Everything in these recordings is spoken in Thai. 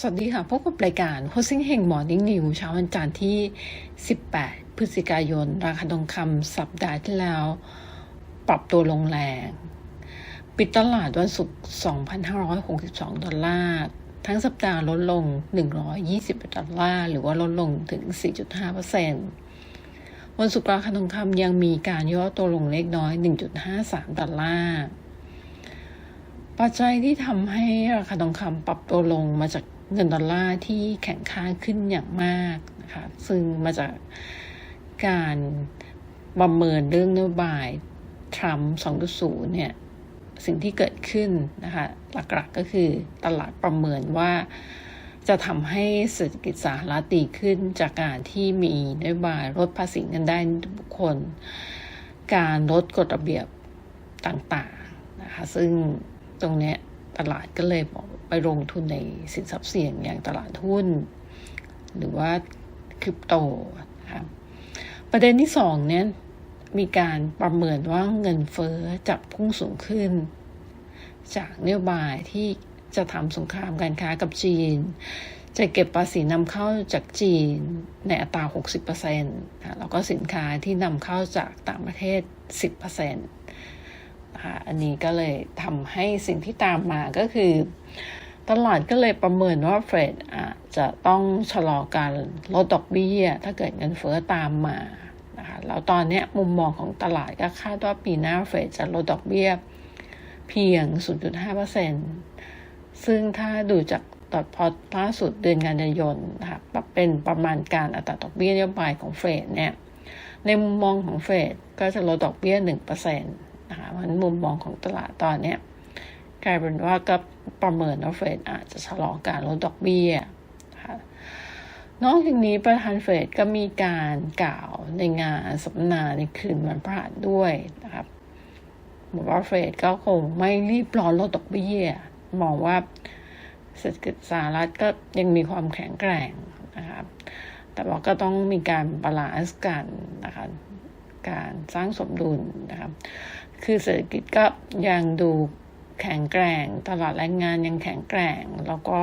สวัสดีค่ะ พบกับรายการโฮซิ่งเฮงมอนิ่งนิวเช้าวันจันทร์ที่ 18 พฤศจิกายน ราคาทองคำสัปดาห์ที่แล้ว ปรับตัวลงแรง ปิดตลาดวันศุกร์ 2,562 ดอลลาร์ ทั้งสัปดาห์ลดลง 120 ดอลลาร์ หรือว่าลดลงถึง 4.5%วันศุกร์ราคาทองคำยังมีการย่อตัวลงเล็กน้อย 1.53 ดอลลาร์ ปัจจัยที่ทำให้ราคาทองคำปรับตัวลงมาจาก เงินดอลลาร์ที่แข็งค่าขึ้นอย่างมากนะคะซึ่งมาจากการประเมินเรื่องนโยบายทรัมป์2.0 เนี่ย สิ่งที่เกิดขึ้นนะคะหลักๆกก็คือตลาดประเมินว่าจะทำให้เศรษฐกิจสหรัฐดีขึ้นจากการที่มีนโยบายลดภาษีเงินได้บุคคล การลดกฎระเบียบต่างๆนะคะซึ่งตรงเนี้ย ตลาดก็เลยไปลงทุนในสินทรัพย์เสี่ยงอย่างตลาดหุ้น หรือว่าคริปโตนะคะประเด็นที่สองเนี่ยมีการประเมินว่าเงินเฟ้อจะพุ่งสูงขึ้น จากนโยบายที่จะทำสงครามการค้ากับจีน จะเก็บภาษีนำเข้าจากจีนในอัตรา 60%นะแล้วก็สินค้าที่นำเข้าจากต่างประเทศ 10%นะคะอันนี้ก็เลยทำให้สิ่งที่ตามมาก็คือ ตลาดก็เลยประเมินว่าเฟดอาจจะต้องชะลอการลดดอกเบี้ย ถ้าเกิดเงินเฟ้อตามมานะคะแล้วตอนนี้มุมมองของตลาดก็คาดว่าปีหน้าเฟดจะลดดอกเบี้ยเพียง 0.5%ซึ่งถ้าดูจากตอดพอล่าสุดเดือนกันยายนนะคะเป็นประมาณการอัตราดอกเบี้ยนโยบายของเฟดเนี่ยในมุมมองของเฟดก็จะลดดอกเบี้ย 1%นะคะเพราะฉะนั้นมุมมองของตลาดตอนนี้กลายเป็นว่าก็ประเมินว่าเฟดอาจจะชะลอการลดดอกเบี้ยนะคะนอกจากนี้ประธานเฟดก็มีการกล่าวในงานสัมมนาในคืนวันพฤหัสด้วยนะครับบอกว่าเฟดก็คงไม่รีบร้อนลดดอกเบี้ยมองว่าเศรษฐกิจสหรัฐก็ยังมีความแข็งแกร่งนะครับ แต่ว่าก็ต้องมีการบาลานซ์กันนะคะ การสร้างสมดุลนะครับคือเศรษฐกิจก็ยังดูแข็งแกร่ง ตลาดแรงงานยังแข็งแกร่ง แล้วก็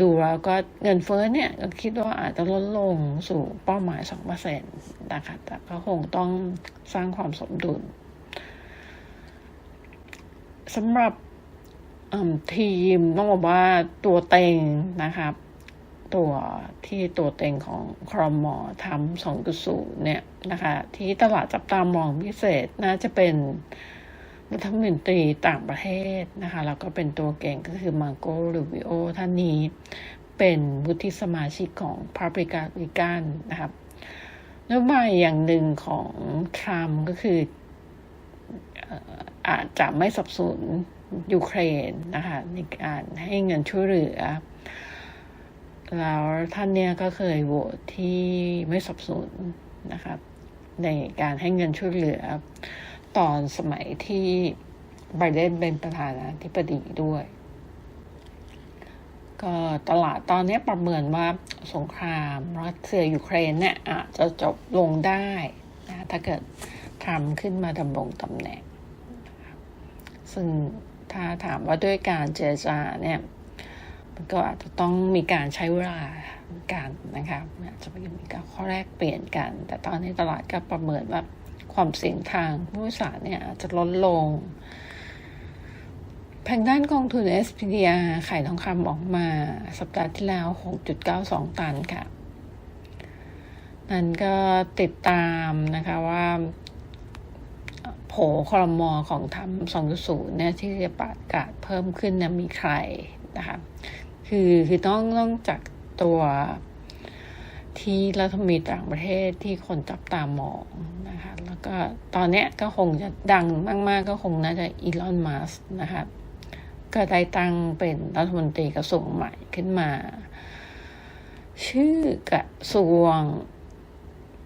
ดูแล้วก็เงินเฟ้อเนี่ยก็คิดว่าอาจจะลดลงสู่เป้าหมายสองเปอร์ซ็นต์นะคะแต่ก็คงต้องสร้างความสมดุลสำหรับทีมต้องบอกว่าตัวเต็งนะครับ ตัวที่ตัวเต็งของครมอทำสองกุสูเนี่ยนะคะ ที่ตลาดจับตามองพิเศษน่าจะเป็นรัฐมนตรีต่างประเทศนะคะแล้วก็เป็นตัวเก่งก็คือมาโกลูวิโอท่านนี้เป็นวุฒิสมาชิกของพา b ริกาวิกันนะครับนโยบายอย่างหนึ่งของทรัมป์ก็คืออาจจะไม่สับสนยูเครนนะคะในการให้เงินช่วยเหลือ แล้วท่านเนี่ยก็เคยโหวตที่ไม่สับสนนะครับ ในการให้เงินช่วยเหลือ ตอนสมัยที่ไบเดนเป็นประธานาธิบดีด้วย ก็ตลาดตอนนี้ประเมินว่าสงครามรัสเซียยูเครนเนี่ยอาจจะจบลงได้นะถ้าเกิดทำขึ้นมาดำรงตำแหน่ง ซึ่งถ้าถามว่าด้วยการเจรจาเนี่ย ก็อาจจะต้องมีการใช้เวลากันนะครับอาจจะมีการข้อแรกเปลี่ยนกัน แต่ตอนนี้ตลาดก็ประเมินว่าความเสี่ยงทางผู้สารเนี่ยอาจจะลดลงทางด้านกองทุน SPDR ขายทองคำออกมาสัปดาห์ที่แล้ว 6.92 ตันค่ะ นั่นก็ติดตามนะคะว่า โผคลมอของทำ2.0เนี่ยที่จะประกาศเพิ่มขึ้นนะมีใครนะคะ คือคือต้องต้องจากตัวที่รัฐมนตรีต่างประเทศที่คนจับตามองนะคะ แล้วก็ตอนเนี้ยก็คงจะดังมาก ๆ ก็คงน่าจะอีลอนมัสนะคะก็ได้ตั้งเป็นรัฐมนตรีกระทรวงใหม่ขึ้นมา ชื่อกระทรวง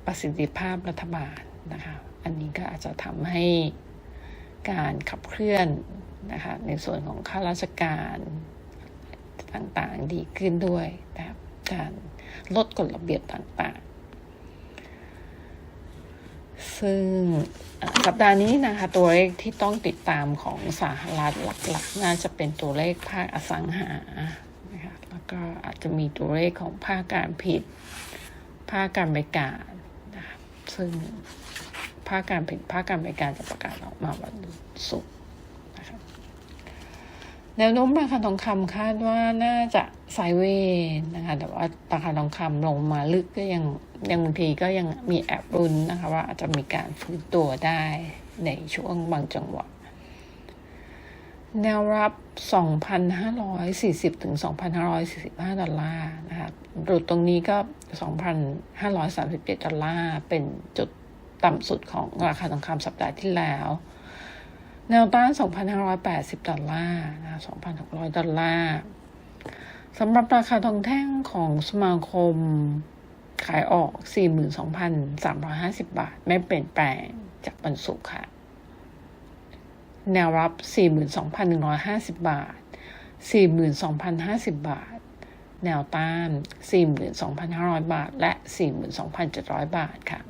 ประสิทธิภาพรัฐบาลนะคะ อันนี้ก็อาจจะทำให้การขับเคลื่อนนะคะในส่วนของข้าราชการ ต่างๆ ดีขึ้นด้วยนะครับการลดกฎระเบียบต่างๆ ซึ่งสัปดาห์นี้นะคะ ตัวเลขที่ต้องติดตามของสหรัฐหลักๆ น่าจะเป็นตัวเลขภาคอสังหานะคะแล้วก็อาจจะมีตัวเลขของภาคการผลิตภาคการบริการนะครับซึ่งภาคการผลิตภาคการบริการจะประกาศออกมาวันศุกร์ แนวโน้มราคาทองคำคาดว่าน่าจะไซเวย์นะคะ แต่ว่าราคาทองคำลงมาลึกก็ยังยังบางทีก็ยังมีแอบรุนนะคะ ว่าอาจจะมีการฟื้นตัวได้ในช่วงบางจังหวะ แนวรับ 2,540 ถึง 2,545 ดอลลาร์นะคะหลุดตรงนี้ก็ 2,537 ดอลลาร์ เป็นจุดต่ำสุดของราคาทองคำสัปดาห์ที่แล้ว แนวต้าน 2,580 ดอลลาร์นะ2,600 ดอลลาร์สำหรับราคาทองแท่งของสมาคมขายออก 42,350 บาท ไม่เปลี่ยนแปลงจากวันศุกร์ค่ะ แนวรับ 42,150 บาท 42,050 บาท แนวต้าน 42,500 บาท และ 42,700 บาทค่ะ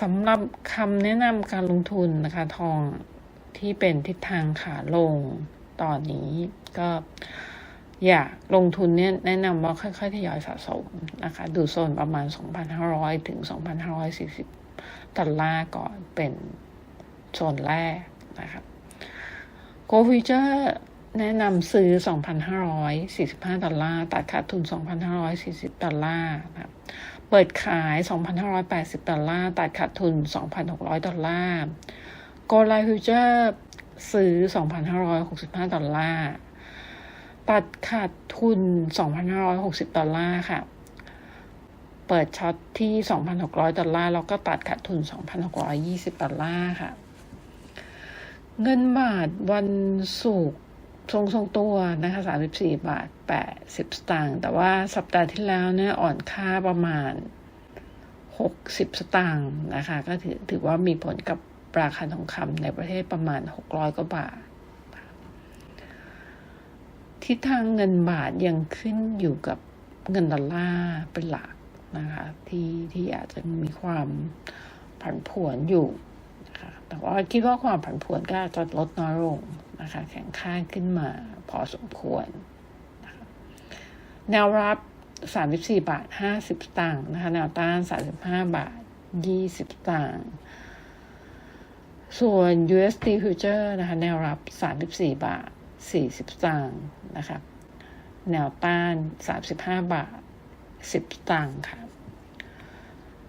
สำหรับคำแนะนำการลงทุนนะคะทองที่เป็นทิศทางขาลงตอนนี้ก็อย่าลงทุนเนี่ยแนะนำว่าค่อยๆทยอยสะสมนะคะ ดูโซนประมาณ 2,500 ถึง 2,540ดอลลาร์ก่อนเป็นโซนแรกนะครับโกฟิเจอร์แนะนำซื้อ 2,545 ดอลลาร์ ตัดขาดทุน 2,540 ดอลลาร์นะครับ เปิดขาย 2,580 ดอลลาร์ ตัดขาดทุน 2,600 ดอลลาร์โกลไลฟิวเจอร์ซื้อ 2,565 ดอลลาร์ ตัดขาดทุน 2,560 ดอลลาร์ค่ะ เปิดช็อตที่ 2,600 ดอลลาร์ แล้วก็ตัดขาดทุน 2,620 ดอลลาร์ค่ะ เงินบาทวันศุกร์ ทรงทรงตัวนะคะ34บาท80สตางค์แต่ว่าสัปดาห์ที่แล้วเนี่ยอ่อนค่าประมาณ60สตางค์นะคะ ก็ถือถือว่ามีผลกับราคาทองคำในประเทศประมาณ600กว่าบาททิศทางเงินบาทยังขึ้นอยู่กับเงินดอลลาร์เป็นหลักนะคะที่ที่อาจจะมีความผันผวนอยู่ นะคะ แต่ว่าคิดว่าความผันผวนก็จจะลดน้อยลงนะคะ แข็งค่าขึ้นมาพอสมควรนะคะแนวรับ 34 บาท 50 สตางค์นะคะ แนวต้าน 35 บาท 20 สตางค์ส่วน USD future นะคะ แนวรับ 34 บาท 40 สตางค์นะคะ แนวต้าน 35 บาท 10 สตางค์ค่ะ